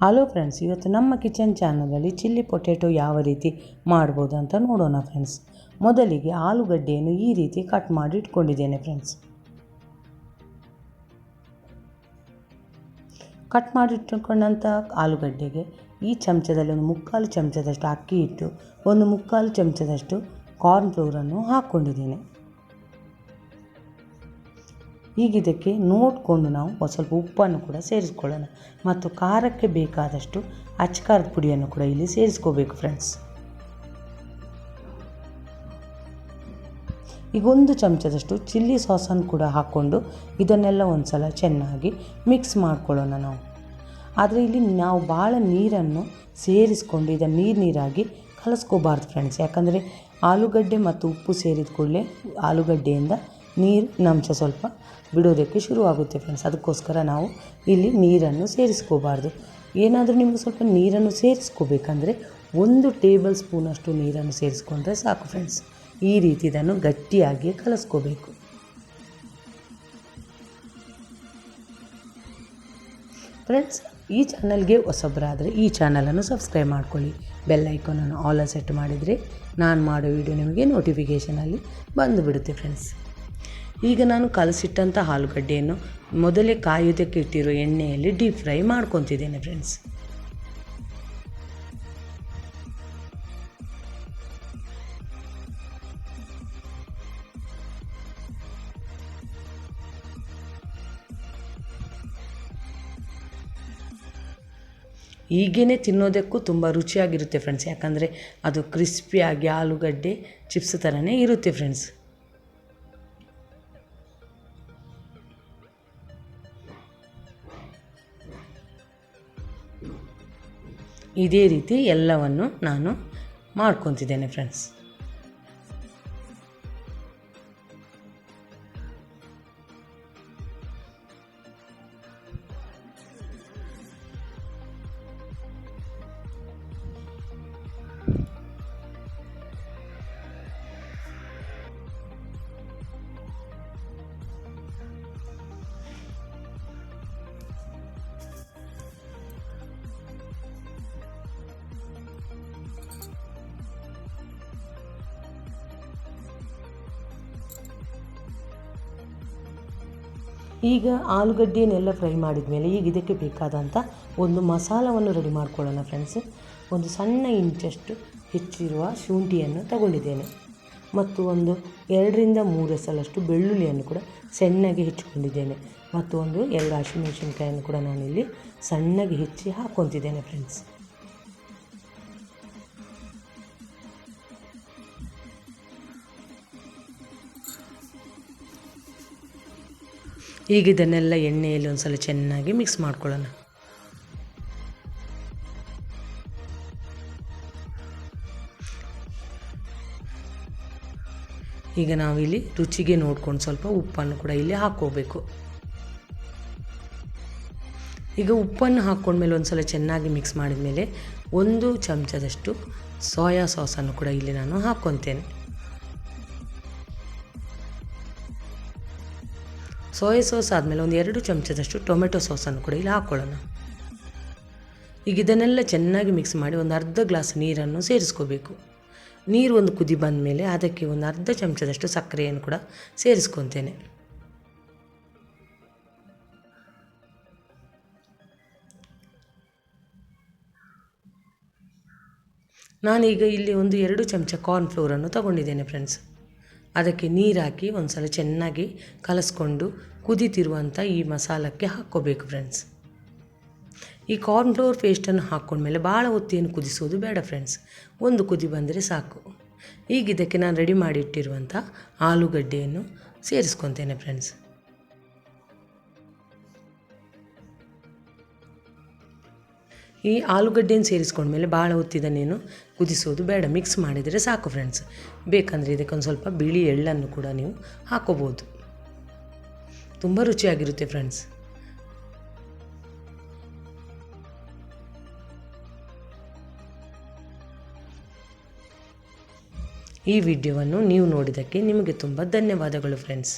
Hello friends ಇವತ್ತು ನಮ್ಮ kitchen ಚಾನಲಲ್ಲಿ ಚಿಲ್ಲಿ ಪೊಟ್ಯಾಟೊ ಯಾವ ರೀತಿ ಮಾಡ್ಬೋದು ಅಂತ ನೋಡೋಣ ಫ್ರೆಂಡ್ಸ್ ಮೊದಲಿಗೆ ಆಲೂಗಡ್ಡೆಯನ್ನು ಈ ರೀತಿ ಕಟ್ ಮಾಡಿ ಇಟ್ಕೊಂಡಿದ್ದೇನೆ ಫ್ರೆಂಡ್ಸ್ ಕಟ್ ಮಾಡಿ ಇಟ್ಟುಕೊಂಡಂಥ ಆಲೂಗಡ್ಡೆಗೆ ಈ ಚಮಚದಲ್ಲಿ ಒಂದು ಮುಕ್ಕಾಲು ಚಮಚದಷ್ಟು ಅಕ್ಕಿ ಇಟ್ಟು ಒಂದು ಮುಕ್ಕಾಲು ಚಮಚದಷ್ಟು ಕಾರ್ನ್ ಫ್ಲೋರನ್ನು ಹಾಕ್ಕೊಂಡಿದ್ದೇನೆ ಈಗ ಇದಕ್ಕೆ ನೋಡಿಕೊಂಡು ನಾವು ಒಂದು ಸ್ವಲ್ಪ ಉಪ್ಪನ್ನು ಕೂಡ ಸೇರಿಸ್ಕೊಳ್ಳೋಣ. ಮತ್ತು ಖಾರಕ್ಕೆ ಬೇಕಾದಷ್ಟು ಅಚ್ಕಾರದ ಪುಡಿಯನ್ನು ಕೂಡ ಇಲ್ಲಿ ಸೇರಿಸ್ಕೋಬೇಕು ಫ್ರೆಂಡ್ಸ್ ಈಗ ಒಂದು ಚಮಚದಷ್ಟು ಚಿಲ್ಲಿ ಸಾಸನ್ನು ಕೂಡ ಹಾಕ್ಕೊಂಡು ಇದನ್ನೆಲ್ಲ ಒಂದು ಸಲ ಚೆನ್ನಾಗಿ ಮಿಕ್ಸ್ ಮಾಡ್ಕೊಳ್ಳೋಣ ನಾವು. ಆದರೆ ಇಲ್ಲಿ ನಾವು ಭಾಳ ನೀರನ್ನು ಸೇರಿಸ್ಕೊಂಡು ಇದನ್ನು ನೀರು ನೀರಾಗಿ ಕಲಸ್ಕೋಬಾರ್ದು ಫ್ರೆಂಡ್ಸ್ ಯಾಕಂದರೆ ಆಲೂಗಡ್ಡೆ ಮತ್ತು ಉಪ್ಪು ಸೇರಿದ ಕೂಡಲೇ ಆಲೂಗಡ್ಡೆಯಿಂದ ನೀರು ನಂಶ ಸ್ವಲ್ಪ ಬಿಡೋದಕ್ಕೆ ಶುರುವಾಗುತ್ತೆ ಫ್ರೆಂಡ್ಸ್ ಅದಕ್ಕೋಸ್ಕರ ನಾವು ಇಲ್ಲಿ ನೀರನ್ನು ಸೇರಿಸ್ಕೋಬಾರ್ದು. ಏನಾದರೂ ನಿಮಗೆ ಸ್ವಲ್ಪ ನೀರನ್ನು ಸೇರಿಸ್ಕೋಬೇಕಂದ್ರೆ ಒಂದು ಟೇಬಲ್ ಸ್ಪೂನಷ್ಟು ನೀರನ್ನು ಸೇರಿಸ್ಕೊಂಡ್ರೆ ಸಾಕು ಫ್ರೆಂಡ್ಸ್ ಈ ರೀತಿ ಇದನ್ನು ಗಟ್ಟಿಯಾಗಿ ಕಲಿಸ್ಕೋಬೇಕು. ಫ್ರೆಂಡ್ಸ್ ಈ ಚಾನಲ್ಗೆ ಹೊಸೊಬ್ಬರಾದರೆ ಈ ಚಾನಲನ್ನು ಸಬ್ಸ್ಕ್ರೈಬ್ ಮಾಡ್ಕೊಳ್ಳಿ. ಬೆಲ್ ಐಕಾನನ್ನು ಆಲ್ ಸೆಟ್ ಮಾಡಿದರೆ ನಾನು ಮಾಡೋ ವಿಡಿಯೋ ನಿಮಗೆ ನೋಟಿಫಿಕೇಷನಲ್ಲಿ ಬಂದುಬಿಡುತ್ತೆ ಫ್ರೆಂಡ್ಸ್ ಈಗ ನಾನು ಕಲಸಿಟ್ಟಂಥ ಆಲೂಗಡ್ಡೆಯನ್ನು ಮೊದಲೇ ಕಾಯೋದಕ್ಕೆ ಇಟ್ಟಿರೋ ಎಣ್ಣೆಯಲ್ಲಿ ಡೀಪ್ ಫ್ರೈ ಮಾಡ್ಕೊತಿದ್ದೇನೆ ಫ್ರೆಂಡ್ಸ್ ಹೀಗೇ ತಿನ್ನೋದಕ್ಕೂ ತುಂಬ ರುಚಿಯಾಗಿರುತ್ತೆ ಫ್ರೆಂಡ್ಸ್ ಯಾಕಂದರೆ ಅದು ಕ್ರಿಸ್ಪಿಯಾಗಿ ಆಲೂಗಡ್ಡೆ ಚಿಪ್ಸ್ ಥರನೇ ಇರುತ್ತೆ ಫ್ರೆಂಡ್ಸ್ ಇದೇ ರೀತಿ ಎಲ್ಲವನ್ನು ನಾನು ಮಾಡ್ಕೊತಿದ್ದೇನೆ ಫ್ರೆಂಡ್ಸ್ ಈಗ ಆಲೂಗಡ್ಡೆಯನ್ನೆಲ್ಲ ಫ್ರೈ ಮಾಡಿದ ಮೇಲೆ ಈಗ ಇದಕ್ಕೆ ಬೇಕಾದಂಥ ಒಂದು ಮಸಾಲವನ್ನು ರೆಡಿ ಮಾಡ್ಕೊಳ್ಳೋಣ ಫ್ರೆಂಡ್ಸ್ ಒಂದು ಸಣ್ಣ ಇಂಚಷ್ಟು ಹೆಚ್ಚಿರುವ ಶುಂಠಿಯನ್ನು ತಗೊಂಡಿದ್ದೇನೆ. ಮತ್ತು ಒಂದು ಎರಡರಿಂದ ಮೂರು ಎಸಲಷ್ಟು ಬೆಳ್ಳುಳ್ಳಿಯನ್ನು ಕೂಡ ಸಣ್ಣಗೆ ಹೆಚ್ಚಿಕೊಂಡಿದ್ದೇನೆ ಮತ್ತು ಒಂದು ಎರಡು ಹಸಿಮೆಣಸಿನ್ಕಾಯನ್ನು ಕೂಡ ನಾನಿಲ್ಲಿ ಸಣ್ಣಗೆ ಹೆಚ್ಚಿ ಹಾಕ್ಕೊತಿದ್ದೇನೆ ಫ್ರೆಂಡ್ಸ್ ಈಗ ಇದನ್ನೆಲ್ಲ ಎಣ್ಣೆಯಲ್ಲಿ ಒಂದು ಸಲ ಚೆನ್ನಾಗಿ ಮಿಕ್ಸ್ ಮಾಡ್ಕೊಳ್ಳೋಣ. ಈಗ ನಾವಿಲ್ಲಿ ರುಚಿಗೆ ನೋಡ್ಕೊಂಡು ಸ್ವಲ್ಪ ಉಪ್ಪನ್ನು ಕೂಡ ಇಲ್ಲಿ ಹಾಕ್ಕೋಬೇಕು. ಈಗ ಉಪ್ಪನ್ನು ಹಾಕ್ಕೊಂಡ್ಮೇಲೆ ಒಂದು ಸಲ ಚೆನ್ನಾಗಿ ಮಿಕ್ಸ್ ಮಾಡಿದ ಮೇಲೆ ಒಂದು ಚಮಚದಷ್ಟು ಸೋಯಾ ಸಾಸನ್ನು ಕೂಡ ಇಲ್ಲಿ ನಾನು ಹಾಕ್ಕೊತೇನೆ. ಸೋಯಾ ಸಾಸ್ ಆದಮೇಲೆ ಒಂದು ಎರಡು ಚಮಚದಷ್ಟು ಟೊಮೆಟೊ ಸಾಸನ್ನು ಕೂಡ ಇಲ್ಲಿ ಹಾಕ್ಕೊಳ್ಳೋಣ ಈಗ ಇದನ್ನೆಲ್ಲ ಚೆನ್ನಾಗಿ ಮಿಕ್ಸ್ ಮಾಡಿ ಒಂದು ಅರ್ಧ ಗ್ಲಾಸ್ ನೀರನ್ನು ಸೇರಿಸ್ಕೋಬೇಕು. ನೀರು ಒಂದು ಕುದಿ ಬಂದ ಮೇಲೆ ಅದಕ್ಕೆ ಒಂದು ಅರ್ಧ ಚಮಚದಷ್ಟು ಸಕ್ಕರೆಯನ್ನು ಕೂಡ ಸೇರಿಸ್ಕೊತೇನೆ. ನಾನೀಗ ಇಲ್ಲಿ ಒಂದು ಎರಡು ಚಮಚ ಕಾರ್ನ್ ಫ್ಲೋರನ್ನು ತಗೊಂಡಿದ್ದೇನೆ ಫ್ರೆಂಡ್ಸ್ ಅದಕ್ಕೆ ನೀರು ಹಾಕಿ ಒಂದು ಸಲ ಚೆನ್ನಾಗಿ ಕಲಸ್ಕೊಂಡು ಕುದಿತಿರುವಂಥ ಈ ಮಸಾಲಕ್ಕೆ ಹಾಕ್ಕೋಬೇಕು ಫ್ರೆಂಡ್ಸ್ ಈ ಕಾರ್ನ್ ಫ್ಲೋರ್ ಪೇಸ್ಟನ್ನು ಹಾಕ್ಕೊಂಡ್ಮೇಲೆ ಭಾಳ ಹೊತ್ತೇನು ಕುದಿಸೋದು ಬೇಡ ಫ್ರೆಂಡ್ಸ್ ಒಂದು ಕುದಿ ಬಂದರೆ ಸಾಕು. ಈಗ ಇದಕ್ಕೆ ನಾನು ರೆಡಿ ಮಾಡಿಟ್ಟಿರುವಂಥ ಆಲೂಗಡ್ಡೆಯನ್ನು ಸೇರಿಸ್ಕೊತೇನೆ ಫ್ರೆಂಡ್ಸ್ ಈ ಆಲೂಗಡ್ಡೆಯನ್ನು ಸೇರಿಸ್ಕೊಂಡ್ಮೇಲೆ ಭಾಳ ಹೊತ್ತಿದನ್ನೇನು ಕುದಿಸೋದು ಬೇಡ ಮಿಕ್ಸ್ ಮಾಡಿದರೆ ಸಾಕು ಫ್ರೆಂಡ್ಸ್ ಬೇಕಂದರೆ ಇದಕ್ಕೊಂದು ಸ್ವಲ್ಪ ಬಿಳಿ ಎಳ್ಳನ್ನು ಕೂಡ ನೀವು ಹಾಕೋಬೋದು. ತುಂಬ ರುಚಿಯಾಗಿರುತ್ತೆ ಫ್ರೆಂಡ್ಸ್ ಈ ವಿಡಿಯೋವನ್ನು ನೀವು ನೋಡಿದ್ದಕ್ಕೆ ನಿಮಗೆ ತುಂಬ ಧನ್ಯವಾದಗಳು ಫ್ರೆಂಡ್ಸ್